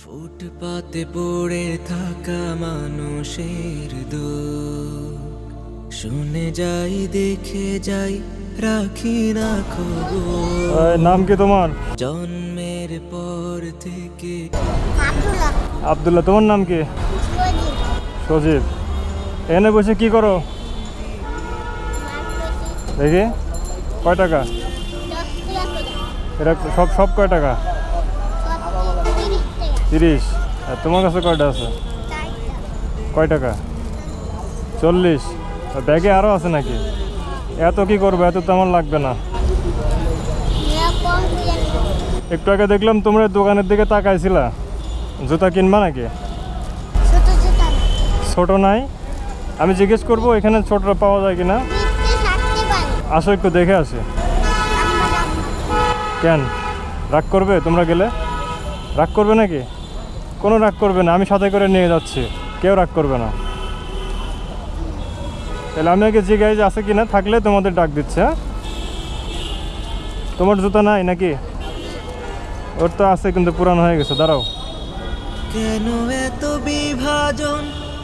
ফুটপাতে পড়ে থাকা মানুষের দুঃখ। শুনে যাই দেখে যাই রাখি না খবর। নাম কি তোমার? জন্মের পর থেকে আব্দুল্লাহ। তোমার নাম কি? সজিব। এনে বসে কি করো? দেখি। কয় টাকা? এটা সব সব কয় টাকা? তিরিশ। আর তোমার কাছে কয়টা আছে? কয় টাকা? চল্লিশ। ব্যাগে আরও আছে নাকি? এত কি করব? এত তো আমার লাগবে না। একটু আগে দেখলাম তোমরা দোকানের দিকে তাকাইছিলা। জুতা কিনবা নাকি? ছোট নাই? আমি জিজ্ঞেস করব, এখানে ছোটটা পাওয়া যায় কিনা? আসো একটু দেখে আসি। কেন? রাগ করবে? তোমরা গেলে? রাগ করবে নাকি? কোনো রাগ করবে না আমি সাথে করে নিয়ে যাচ্ছি কেউ রাগ করবে না। তাহলে আমি আগে জিজ্ঞাসা আছে কি না থাকলে তোমাদের ডাক দিচ্ছে হ্যাঁ? তোমার জুতা নাই নাকি? ওর তো আছে কিন্তু পুরানো হয়ে গেছে দাঁড়াও। কেন এত বিভাজন?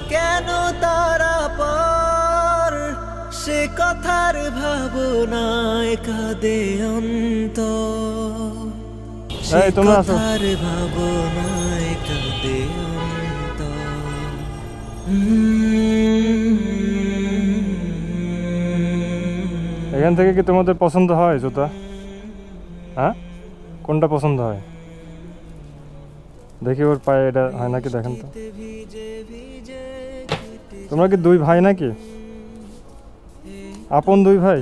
কেন তারা পর? সে কথার ভাবনায় কাঁদে অন্ত এই, তোমরা আসো। ভাবনায় এখান থেকে কি তোমাদের পছন্দ হয় জুতা? হ্যাঁ? কোনটা পছন্দ হয়? দেখি ওর পায়ে এটা হয় নাকি, দেখেন তো। তোমরা কি দুই ভাই নাকি? আপন দুই ভাই?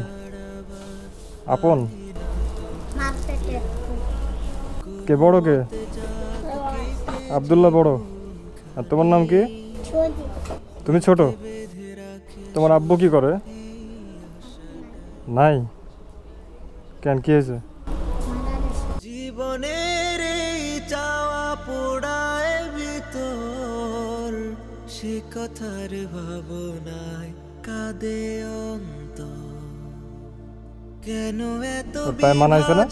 আপন? কে বড় কে? আবদুল্লাহ বড়। আর তোমার নাম কি? তুমি ছোট? তোমার আব্বু কি করে? নাই? কেন কি হয়েছে? জীবনের চাওয়া পোড়ায় ভিতর সে কথার ভাবনায় কাঁদে অন্ত কেন এত মানাইছে না?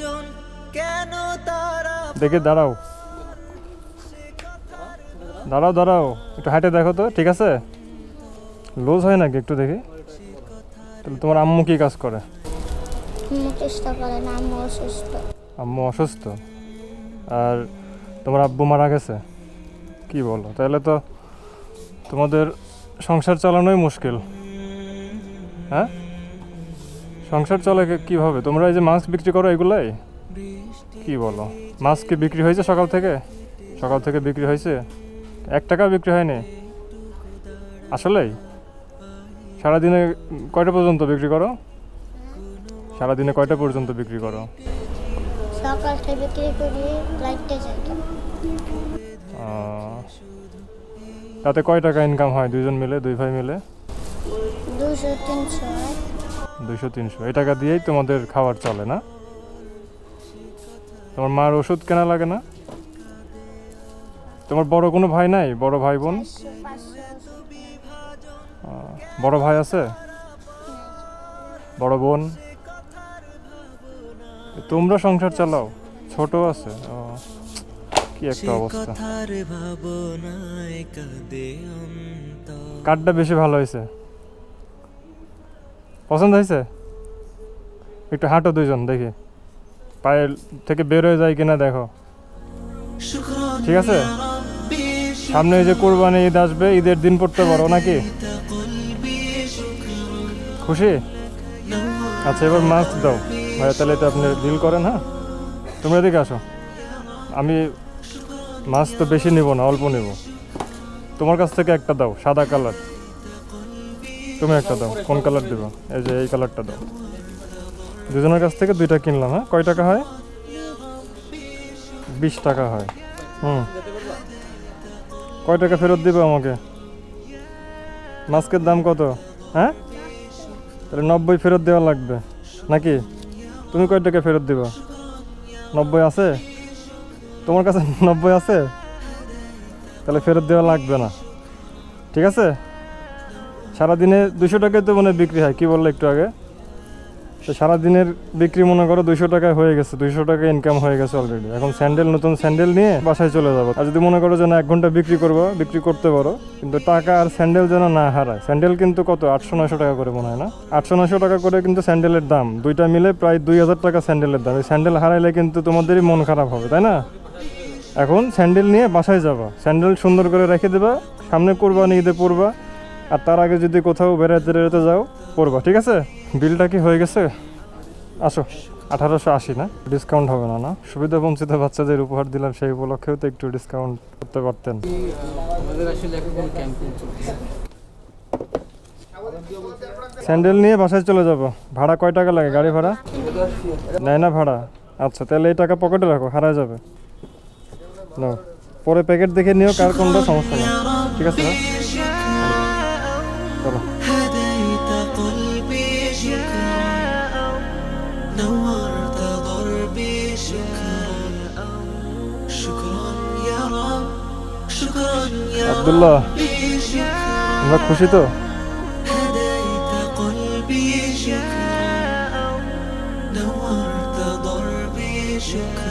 কেন তারা দেখে দাঁড়াও। দাঁড়াও দাঁড়াও। একটু হাঁটে দেখো তো ঠিক আছে? লুজ হয় নাকি একটু দেখি? তাহলে তোমার আম্মু কি কাজ করে? আম্মু চেষ্টা করে না আম্মু অসুস্থ। আম্মু অসুস্থ? আর তোমার আব্বু মারা গেছে? কি বলো? তাহলে তো তোমাদের সংসার চালানোই মুশকিল। হ্যাঁ? সংসার চলে কি- কীভাবে? তোমরা এই যে মাছ বিক্রি করো এগুলাই? কি বলো? মাছ কি বিক্রি হয়েছে সকাল থেকে? সকাল থেকে বিক্রি হয়েছে? এক টাকা বিক্রি হয়নি? আসলেই? সারাদিনে কয়টা পর্যন্ত বিক্রি করো? সারাদিনে কয়টা পর্যন্ত বিক্রি করো? বিক্রি তাতে কয় টাকা ইনকাম হয় দুইজন মিলে দুই ভাই মিলে? দুশো তিনশো দুইশো তিনশো। এই টাকা দিয়েই তোমাদের খাবার চলে না? তোমার মার ওষুধ কেনা লাগে না? তোমার বড় কোনো ভাই নাই? বড় ভাই বোন? বড় ভাই আছে? বড় বোন? তোমরা সংসার চালাও, ছোট আছে। কি একটা অবস্থা। কাঠটা বেশি ভালো হয়েছে। পছন্দ হয়েছে? একটু হাঁটো দুইজন, দেখি। পায়ের থেকে বের হয়ে যায় কিনা দেখো। ঠিক আছে? সামনে যে কোরবানি ঈদ আসবে, ঈদের দিন পড়তে পারো নাকি? খুশি? আচ্ছা এবার মাছ দাও। ভাইয়া, তাহলে এটা আপনি ডিল করেন হ্যাঁ? তুমি এদিকে আসো। আমি মাছ তো বেশি নেব না, অল্প নেব। তোমার কাছ থেকে একটা দাও, সাদা কালার। তুমি একটা দাও, কোন কালার দেবো? এই যে এই কালারটা দাও। দুজনের কাছ থেকে দুইটা কিনলাম হ্যাঁ? কয় টাকা হয়? বিশ টাকা হয়। হুম। কয় টাকা ফেরত দিবে আমাকে? মাস্কের দাম কত? হ্যাঁ? তাহলে নব্বই ফেরত দেওয়া লাগবে। নাকি? তুমি কয় টাকা ফেরত দিবা? নব্বই আছে? তোমার কাছে নব্বই আছে? তাহলে ফেরত দেওয়া লাগবে না। ঠিক আছে? সারাদিনে দুশো টাকায় তো মনে বিক্রি হয়। কি বললে একটু আগে? তো সারাদিনের বিক্রি মনে করো দুইশো টাকায় হয়ে গেছে, দুইশো টাকা ইনকাম হয়ে গেছে অলরেডি এখন স্যান্ডেল নতুন স্যান্ডেল নিয়ে বাসায় চলে যাব। আর যদি মনে করো যে না, এক ঘণ্টা বিক্রি করব, বিক্রি করতে পারো, কিন্তু টাকা আর স্যান্ডেল যেন না হারায়। স্যান্ডেল কিন্তু কত? আটশো, নয়শো টাকা করে মনে হয় না? আটশো, নয়শো টাকা করে কিন্তু স্যান্ডেলের দাম। দুইটা মিলে প্রায় দুই হাজার টাকা স্যান্ডেলের দাম। এই স্যান্ডেল হারাইলে কিন্তু তোমাদেরই মন খারাপ হবে, তাই না? এখন স্যান্ডেল নিয়ে বাসায় যাবা। স্যান্ডেল সুন্দর করে রেখে দেবা। সামনে কোরবানি ঈদে পরবা আর তার আগে যদি কোথাও বেড়াতে বেড়াতে যাও পরবা ঠিক আছে? বিলটা কি হয়ে গেছে? আসো আঠারোশো আশি না? ডিসকাউন্ট হবে না না? সুবিধা বঞ্চিত বাচ্চাদের উপহার দিলাম সেই উপলক্ষেও তো একটু ডিসকাউন্ট করতে পারতেন। স্যান্ডেল নিয়ে বাসায় চলে যাব। ভাড়া কয় টাকা লাগে গাড়ি ভাড়া? নেয় না ভাড়া। আচ্ছা তাহলে এই টাকা পকেটে রাখো হারায় যাবে। নাও পরে প্যাকেট দেখে নিও কার কোনটা সমস্যা নেই। ঠিক আছে না চলো هديت قلبي شكرا نورت ضربي شكرا شكرا يا رب شكرا يا আব্দুল্লাহ ربي شكرا তোমরা খুশি তো هديت قلبي شكرا نورت ضربي شكرا